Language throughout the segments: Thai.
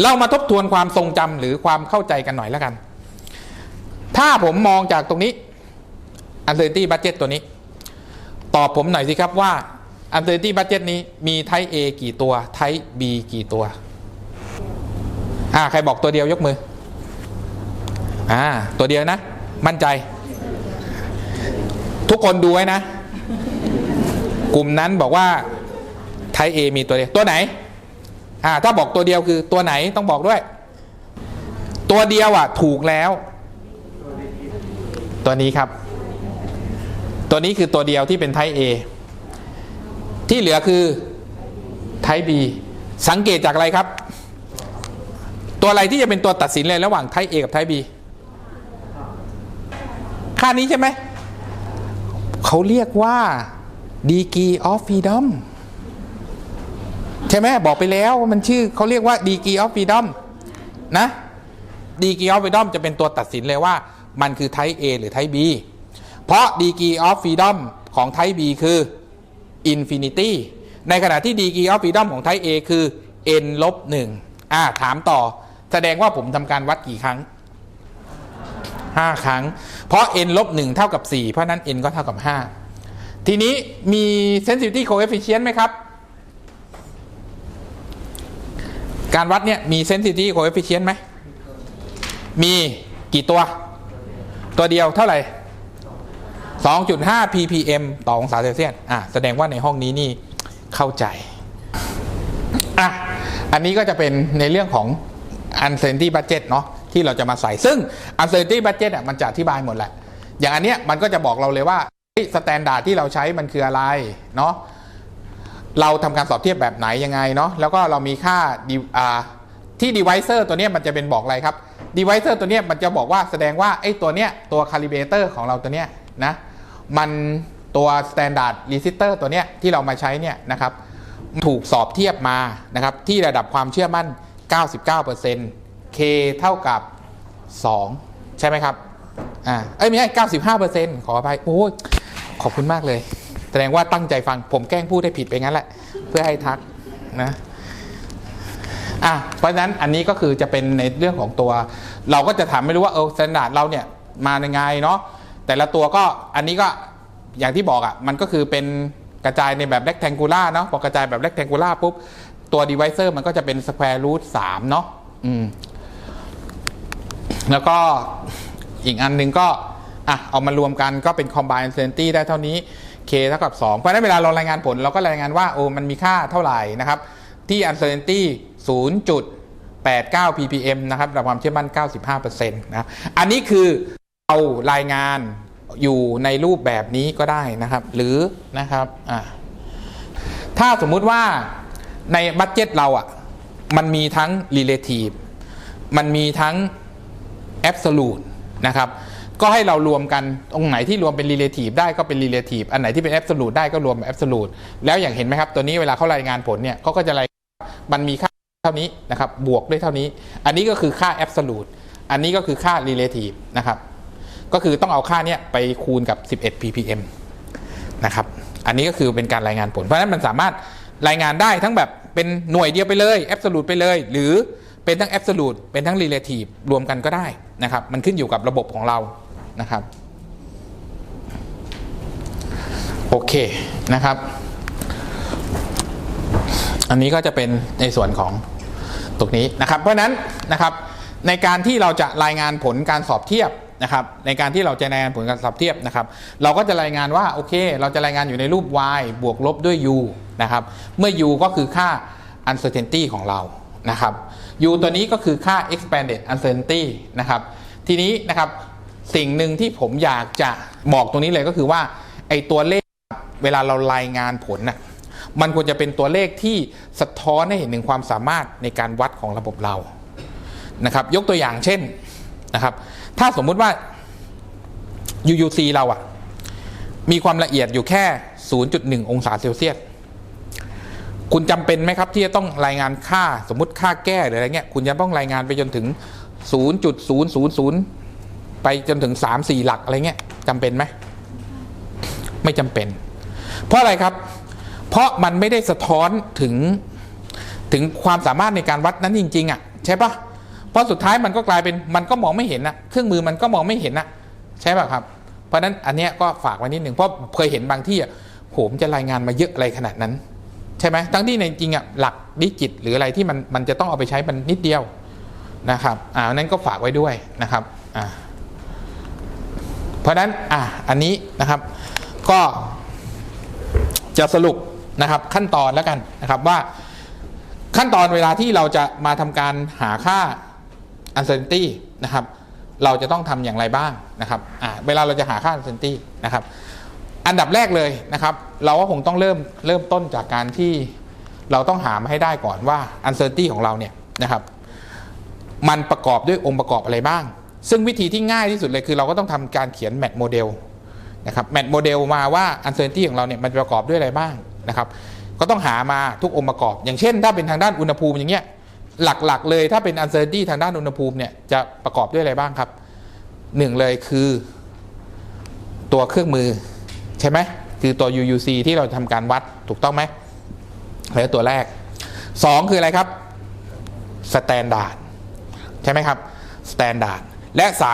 เรามาทบทวนความทรงจำหรือความเข้าใจกันหน่อยแล้วกัน ถ้าผมมองจากตรงนี้ uncertainty budget ตัวนี้ ตอบผมหน่อยสิครับว่า uncertainty budget นี้มีไท p e A กี่ตัวไท p e B กี่ตัว อ่า ใครบอกตัวเดียวยกมือ อ่า ตัวเดียวนะ มั่นใจ ทุกคนดูไว้นะ กลุ่มนั้นบอกว่าไท p e A มีตัวเดียว ตัวไหน อ่าถ้าบอกตัวเดียวคือตัวไหนต้องบอกด้วย ตัวเดียวอะถูกแล้ว ตัวนี้ครับ ตัวนี้คือตัวเดียวที่เป็นไท p e A ที่เหลือคือไท p e B สังเกตจากอะไรครับ ตัวอะไรที่จะเป็นตัวตัดสินเลยระหว่างไท p e A กับไท p e B ค่านี้ใช่ไหม เขาเรียกว่า degree of freedom ใช่ไหมบอกไปแล้วว่ามันชื่อเขาเรียกว่า degree of freedom นะ degree of freedom จะเป็นตัวตัดสินเลยว่า มันคือ type A หรือ type B เพราะ degree of freedom ของ type B คือ infinity ในขณะที่ degree of freedom ของ type A คือ n ลบหนึ่งอ่าถามต่อ แสดงว่าผมทำการวัดกี่ครั้ง 5 ครั้ง เพราะ n ลบ1เท่ากับ 4 เพราะนั้น n ก็เท่ากับ 5 ทีนี้มี sensitivity coefficient ไหมครับ การวัดเนี่ยมี sensitivity coefficient ไหม มีกี่ตัว ตัวเดียวเท่าไหร่ 2.5 ppm ต่อองศาเซลเซียสอะแสดงว่าในห้องนี้นี่เข้าใจ อะ อันนี้ก็จะเป็นในเรื่องของ uncertainty budget เนาะที่เราจะมาใส่ ซึ่ง uncertainty budget อะมันจะอธิบายหมดแหละ อย่างอันเนี้ยมันก็จะบอกเราเลยว่าสแตนดาร์ดที่เราใช้มันคืออะไรเนาะ เราทำการสอบเทียบแบบไหนยังไงเนาะแล้วก็เรามีค่า di- อ่าที่ divisor ตัวนี้มันจะเป็นบอกอะไรครับ divisor ตัวนี้มันจะบอกว่าแสดงว่าไอ้ตัวเนี้ยตัว calibrator ของเราตัวเนี้ยนะมันตัว standard resistor ตัวเนี้ยที่เรามาใช้เนี่ยนะครับถูกสอบเทียบมานะครับที่ระดับความเชื่อมั่น 99% K เท่ากับ 2 ใช่ไหมครับอ่าเอ้ยไม่ใช่95%ขออภัยโอ้ยขอบคุณมากเลย แสดงว่าตั้งใจฟังผมแกล้งพูดให้ผิดไปงั้นแหละ เพื่อให้ทักนะอะเพราะฉะนั้นอันนี้ก็คือจะเป็นในเรื่องของตัว เราก็จะถามไม่รู้ว่าเออสแตนดาร์ดเราเนี่ยมาในไงเนาะแต่ละตัวก็อันนี้ก็อย่างที่บอกอะ่ะมันก็คือเป็นกระจายในแบบ rectangular เนาะพอกระจายแบบ rectangular ปุ๊บ ตัว divisor มันก็จะเป็น square root 3เนาะอืมแล้วก็อีกอันหนึ่งก็อะเอามารวมกันก็เป็น combined uncertainty ได้เท่านี้ k เท่ากับ 2 เพราะฉะนั้นเวลาเรารายงานผลเราก็รายงานว่าโอ้มันมีค่าเท่าไหร่นะครับ ที่ uncertainty 0.89 ppm นะครับระดับความเชื่อมั่น 95%นะครับอันนี้คือเอารายงานอยู่ในรูปแบบนี้ก็ได้นะครับ หรือนะครับถ้าสมมุติว่าในบัตเจ็ตเราอะมันมีทั้ง relative มันมีทั้ง absolute นะครับ ก็ให้เรารวมกันตรงไหนที่รวมเป็น relative ได้ก็เป็น relative อันไหนที่เป็น absolute ได้ก็รวมเป็น absolute แล้วอย่างเห็นไหมครับ ตัวนี้เวลาเขารายงานผลเนี่ยเขาก็จะรายมันมีค่าเท่านี้นะครับบวกด้วยเท่านี้ อันนี้ก็คือค่า absolute อันนี้ก็คือค่า relative นะครับ ก็คือต้องเอาค่าเนี้ยไปคูณกับ 11 ppm นะครับ อันนี้ก็คือเป็นการรายงานผล เพราะฉะนั้นมันสามารถรายงานได้ทั้งแบบเป็นหน่วยเดียวไปเลย absolute ไปเลย หรือเป็นทั้ง absolute เป็นทั้ง relative รวมกันก็ได้นะครับ มันขึ้นอยู่กับระบบของเรา นะครับ โอเคนะครับ อันนี้ก็จะเป็นในส่วนของตรงนี้นะครับ เพราะนั้นนะครับในการที่เราจะรายงานผลการสอบเทียบนะครับในการที่เราจะรายงานผลการสอบเทียบนะครับ เราก็จะรายงานว่าโอเค เราจะรายงานอยู่ในรูป y บวกลบด้วย u นะครับเมื่อ u ก็คือค่า uncertainty ของเรานะครับ u ตัวนี้ก็คือค่า expanded uncertainty นะครับ ทีนี้นะครับ สิ่งหนึ่งที่ผมอยากจะบอกตรงนี้เลยก็คือว่า ไอ้ตัวเลขเวลาเรารายงานผลน่ะมันควรจะเป็นตัวเลขที่สะท้อนให้เห็นถึงความสามารถในการวัดของระบบเรานะครับ ยกตัวอย่างเช่นนะครับ ถ้าสมมุติว่า UUC เราอะมีความละเอียดอยู่แค่ 0.1 องศาเซลเซียสคุณจำเป็นไหมครับที่จะต้องรายงานค่าสมมุติค่าแก้หรืออะไรเงี้ยคุณจะต้องรายงานไปจนถึง 0.000 ไปจนถึง 3-4 หลักอะไรเงี้ยจำเป็นไหมไม่จำเป็น เพราะอะไรครับ เพราะมันไม่ได้สะท้อนถึงถึงความสามารถในการวัดนั้นจริง ๆอะ่ะใช่ปะเพราะสุดท้ายมันก็กลายเป็นมันก็มองไม่เห็นนะเครื่องมือมันก็มองไม่เห็นนะใช่ปะครับ เพราะนั้นอันเนี้ยก็ฝากไว้นิดหนึ่งเพราะเคยเห็นบางที่อะโหมจะรายงานมาเยอะอะไรขนาดนั้น ใช่ไหมทั้งที่ในจริงอะหลักดิจิต หรืออะไรที่มันมันจะต้องเอาไปใช้มันนิดเดียวนะครับอ่านั้นก็ฝากไว้ด้วยนะครับอ่า เพราะนั้นอ่าอันนี้นะครับก็จะสรุปนะครับขั้นตอนแล้วกันนะครับว่าขั้นตอนเวลาที่เราจะมาทำการหาค่า uncertainty นะครับเราจะต้องทำอย่างไรบ้างนะครับอ่าเวลาเราจะหาค่า uncertainty นะครับอันดับแรกเลยนะครับ เราก็คงต้องเริ่มเริ่มต้นจากการที่เราต้องหามาให้ได้ก่อนว่า uncertainty ของเราเนี่ยนะครับมันประกอบด้วยองค์ประกอบอะไรบ้าง ซึ่งวิธีที่ง่ายที่สุดเลยคือเราก็ต้องทำการเขียน map model นะครับ map model มาว่า uncertainty ของเราเนี่ยมันประกอบด้วยอะไรบ้างนะครับก็ต้องหามาทุกองค์ประกอบ อย่างเช่น ถ้าเป็นทางด้านอุณหภูมิอย่างเงี้ยหลักๆ เลยถ้าเป็น uncertainty ทางด้านอุณหภูมิเนี่ยจะประกอบด้วยอะไรบ้างครับหนึ่งเลยคือตัวเครื่องมือใช่ไหมคือตัว UUC ที่เราทำการวัดถูกต้องไหมแล้วตัวแรกสองคืออะไรครับ standard ใช่ไหมครับ standard และสา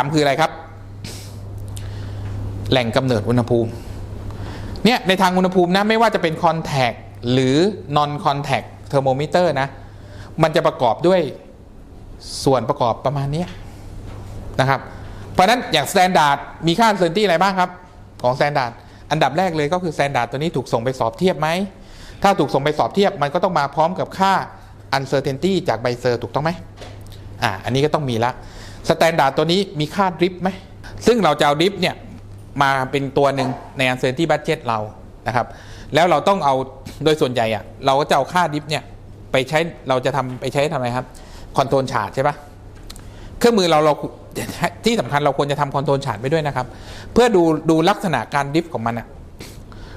มคืออะไรครับ แหล่งกำเนิดอุณหภูมิเนี่ยในทางอุณหภูมินะไม่ว่าจะเป็น contact หรือ non contact thermometer นะ มันจะประกอบด้วยส่วนประกอบประมาณนี้นะครับ เพราะนั้นอย่าง standard มีค่า uncertainty อะไรบ้างครับ ของ standard อันดับแรกเลยก็คือ standard ตัวนี้ถูกส่งไปสอบเทียบไหม ถ้าถูกส่งไปสอบเทียบมันก็ต้องมาพร้อมกับค่า uncertainty จากใบเซอร์ถูกต้องไหมอ่าอันนี้ก็ต้องมีละ standard ตัวนี้มีค่า drip ไหมซึ่งเราจะเอา drip เนี่ยมาเป็นตัวหนึ่งใน uncertainty budget เรานะครับ แล้วเราต้องเอาโดยส่วนใหญ่อะเราก็จะเอาค่าดิฟเนี่ยไปใช้เราจะทำไปใช้ทำอะไรครับคอนโทรลชาร์ตใช่ปะเครื่องมือเราเราที่สำคัญเราควรจะทำคอนโทรลชาร์ตไปด้วยนะครับ เพื่อดูดูลักษณะการดิฟของมันอะ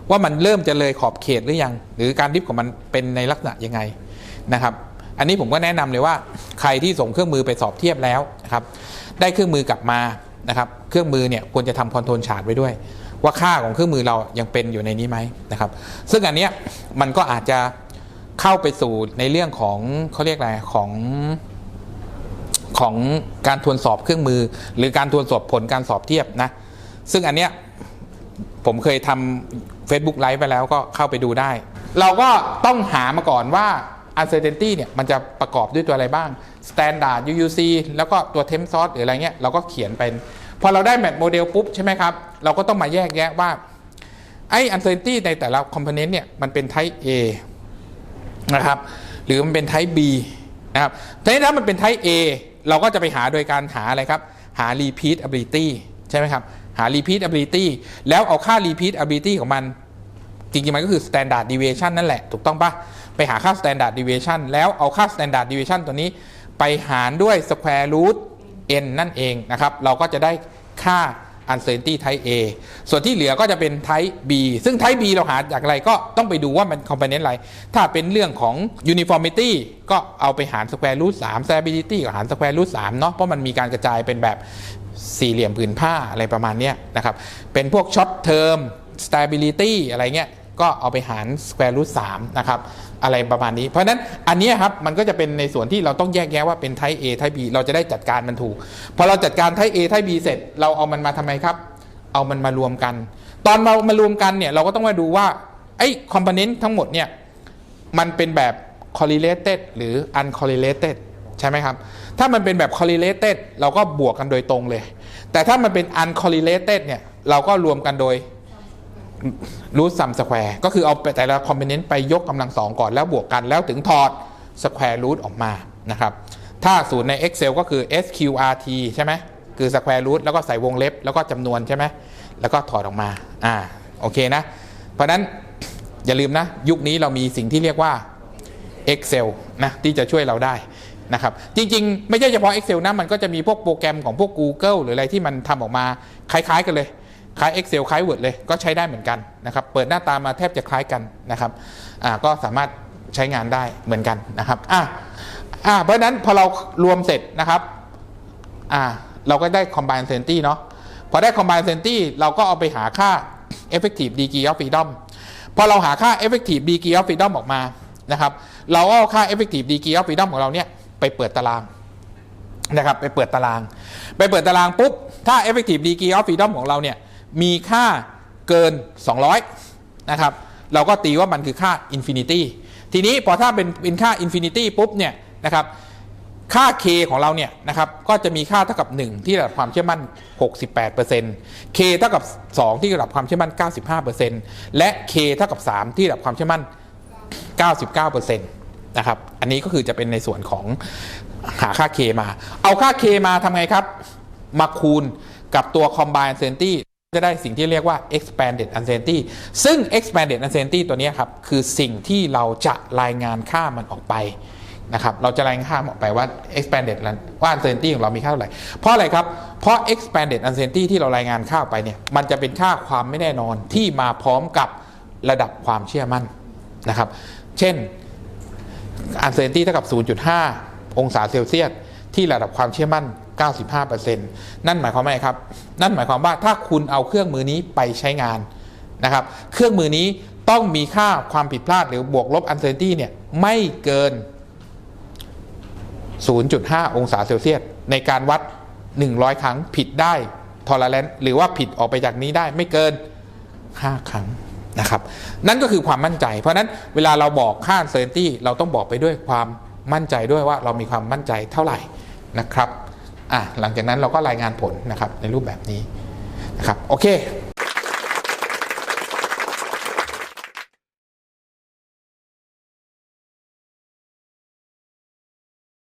ว่ามันเริ่มจะเลยขอบเขตหรือยัง หรือการดิฟของมันเป็นในลักษณะยังไงนะครับ อันนี้ผมก็แนะนำเลยว่าใครที่ส่งเครื่องมือไปสอบเทียบแล้วนะครับได้เครื่องมือกลับมานะครับเครื่องมือเนี่ยควรจะทำคอนโทรลชาร์ตไว้ด้วย ว่าค่าของเครื่องมือเรายังเป็นอยู่ในนี้ไหมนะครับซึ่งอันเนี้ยมันก็อาจจะเข้าไปสู่ในเรื่องของเขาเรียกอะไรของของการทวนสอบเครื่องมือ หรือการทวนสอบผลการสอบเทียบนะซึ่งอันเนี้ยผมเคยทำ Facebook Live ไปแล้วก็เข้าไปดูได้ เราก็ต้องหามาก่อนว่า uncertainty เนี่ยมันจะประกอบด้วยตัวอะไรบ้าง standard UUC แล้วก็ตัว temp source หรืออะไรเงี้ยเราก็เขียนเป็น พอเราได้ map model ปุ๊บใช่ไหมครับ เราก็ต้องมาแยกแยะว่าไอ้ uncertainty ในแต่ละ component เนี่ยมันเป็น type A นะครับ หรือมันเป็น type B นะครับทีนี้ถ้ามันเป็น type A เราก็จะไปหาโดยการหาอะไรครับ หา repeatability ใช่ไหมครับ หา repeatability แล้วเอาค่า repeatability ของมัน จริงๆ มันก็คือ standard deviation นั่นแหละ ถูกต้องปะ ไปหาค่า standard deviation แล้วเอาค่า standard deviation ตัวนี้ไปหารด้วย square root n นั่นเองนะครับ เราก็จะได้ค่า uncertainty type A ส่วนที่เหลือก็จะเป็น type B ซึ่ง type B เราหาจากอะไรก็ต้องไปดูว่ามัน component อะไร ถ้าเป็นเรื่องของ uniformity ก็เอาไปหาร square root 3 stability ก็หาร square root 3เนาะเพราะมันมีการกระจายเป็นแบบสี่เหลี่ยมผืนผ้าอะไรประมาณนี้นะครับ เป็นพวก short term stability อะไรเงี้ย ก็เอาไปหาร square root 3นะครับ อะไรประมาณนี้ เพราะฉะนั้นอันนี้ครับมันก็จะเป็นในส่วนที่เราต้องแยกแยะว่าเป็น type A type B เราจะได้จัดการมันถูก พอเราจัดการ type A type B เสร็จ เราเอามันมาทำไมครับ เอามันมารวมกัน ตอนเรามารวมกันเนี่ยเราก็ต้องมาดูว่าไอ้ component ทั้งหมดเนี่ยมันเป็นแบบ correlated หรือ uncorrelated ใช่ไหมครับ ถ้ามันเป็นแบบ correlated เราก็บวกกันโดยตรงเลย แต่ถ้ามันเป็น uncorrelated เนี่ยเราก็รวมกันโดย รูทซัมสแควร์ก็คือเอาแต่ละคอมโพเนนต์ไปยกกำลังสองก่อนแล้วบวกกันแล้วถึงถอดสแควร์รูทออกมานะครับถ้าสูตรใน Excel ก็คือ sqrt ใช่ไหมคือสแควร์รูทแล้วก็ใส่วงเล็บแล้วก็จำนวนใช่ไหมแล้วก็ถอดออกมาอ่าโอเคนะ เพราะฉะนั้นอย่าลืมนะ ยุคนี้เรามีสิ่งที่เรียกว่า Excel นะที่จะช่วยเราได้นะครับจริง ๆ ไม่ใช่เฉพาะ Excel นะมันก็จะมีพวกโปรแกรมของพวก Google หรืออะไรที่มันทำออกมาคล้าย ๆ กันเลย คล้าย Excel คล้าย Word เลยก็ใช้ได้เหมือนกันนะครับ เปิดหน้าตามาแทบจะคล้ายกันนะครับอ่าก็สามารถใช้งานได้เหมือนกันนะครับอ่าอ่าเพราะนั้นพอเรารวมเสร็จนะครับอ่าเราก็ได้ combine certainty เนาะพอได้ combine certainty เราก็เอาไปหาค่า effective degree of freedom พอเราหาค่า effective degree of freedom ออกมานะครับเราก็เอาค่า effective degree of freedom ของเราเนี่ยไปเปิดตารางนะครับไปเปิดตาราง ไปเปิดตารางปุ๊บถ้า effective degree of freedom ของเราเนี่ย มีค่าเกิน 200 นะครับ เราก็ตีว่ามันคือค่า infinity ทีนี้พอถ้าเป็นเป็นค่า infinity ปุ๊บเนี่ยนะครับค่า k ของเราเนี่ยนะครับก็จะมีค่าเท่ากับ 1 ที่ระดับความเชื่อมั่น 68% k เท่ากับ 2 ที่ระดับความเชื่อมั่น 95%และ k เท่ากับ 3 ที่ระดับความเชื่อมั่น 99%นะครับอันนี้ก็คือจะเป็นในส่วนของหาค่า k มา เอาค่า k มาทำไงครับ มาคูณกับตัว combined uncertainty จะได้สิ่งที่เรียกว่า expanded uncertainty ซึ่ง expanded uncertainty ตัวนี้ครับ คือสิ่งที่เราจะรายงานค่ามันออกไปนะครับ เราจะรายงานค่ามันออกไปว่า expanded ว่า uncertainty ของเรามีค่าเท่าไหร่ เพราะอะไรครับ เพราะ expanded uncertainty ที่เรารายงานค่าออกไปเนี่ย มันจะเป็นค่าความไม่แน่นอนที่มาพร้อมกับระดับความเชื่อมั่นนะครับ เช่น uncertainty เท่ากับ 0.5 องศาเซลเซียส ที่ระดับความเชื่อมั่น 95%นั่นหมายความว่าไงครับ นั่นหมายความว่าถ้าคุณเอาเครื่องมือนี้ไปใช้งานนะครับ เครื่องมือนี้ต้องมีค่าความผิดพลาดหรือบวกลบ uncertainty เนี่ยไม่เกิน 0.5 องศาเซลเซียสในการวัด 100 ครั้งผิดได้ทอร์เรนต์หรือว่าผิดออกไปจากนี้ได้ไม่เกิน 5 ครั้งนะครับนั่นก็คือความมั่นใจ เพราะนั้นเวลาเราบอกค่า uncertainty เราต้องบอกไปด้วยความมั่นใจด้วยว่าเรามีความมั่นใจเท่าไหร่นะครับ อะหลังจากนั้นเราก็รายงานผลนะครับในรูปแบบนี้นะครับโอเค